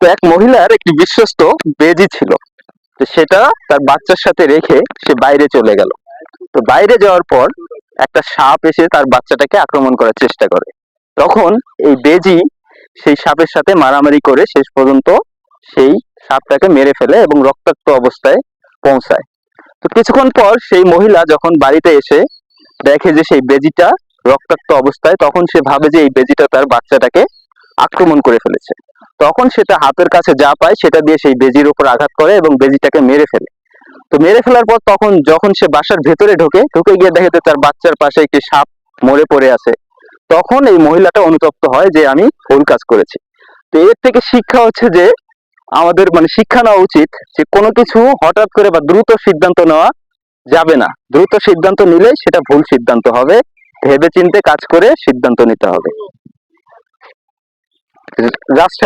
তো এক মহিলার একটি বিশ্বস্ত বেজি ছিল। তো সেটা তার বাচ্চার সাথে রেখে সে বাইরে চলে গেল। তো বাইরে যাওয়ার পর একটা সাপ এসে তার বাচ্চাটাকে আক্রমণ করার চেষ্টা করে। তখন এই বেজি সেই সাপের সাথে মারামারি করে শেষ পর্যন্ত সেই সাপটাকে মেরে ফেলে এবং রক্তাক্ত অবস্থায় পৌঁছায়। তো কিছুক্ষণ পর সেই মহিলা যখন বাড়িতে এসে দেখে যে সেই বেজিটা রক্তাক্ত অবস্থায়, তখন সে ভাবে যে এই বেজিটা তার বাচ্চাটাকে আক্রমণ করে ফেলেছে। তখন সেটা হাতের কাছে যা পায় সেটা দিয়ে সেই বেজির উপর আঘাত করে এবং বেজিটাকে মেরে ফেলে। তো মেরে ফেলার পর তখন যখন সে বাসার ভেতরে ঢোকে, ঢুকে গিয়ে দেখে যে তার বাচ্চার পাশে একটি সাপ মরে পড়ে আছে, তখন এই মহিলাটা অনুতপ্ত হয় যে আমি ভুল কাজ করেছি। তো এর থেকে শিক্ষা হচ্ছে যে আমাদের মানে শিক্ষা নেওয়া উচিত যে কোনো কিছু হঠাৎ করে বা দ্রুত সিদ্ধান্ত নেওয়া যাবে না। দ্রুত সিদ্ধান্ত নিলে সেটা ভুল সিদ্ধান্ত হবে ভেবে চিন্তে কাজ করে সিদ্ধান্ত নিতে হবে। জাস্ট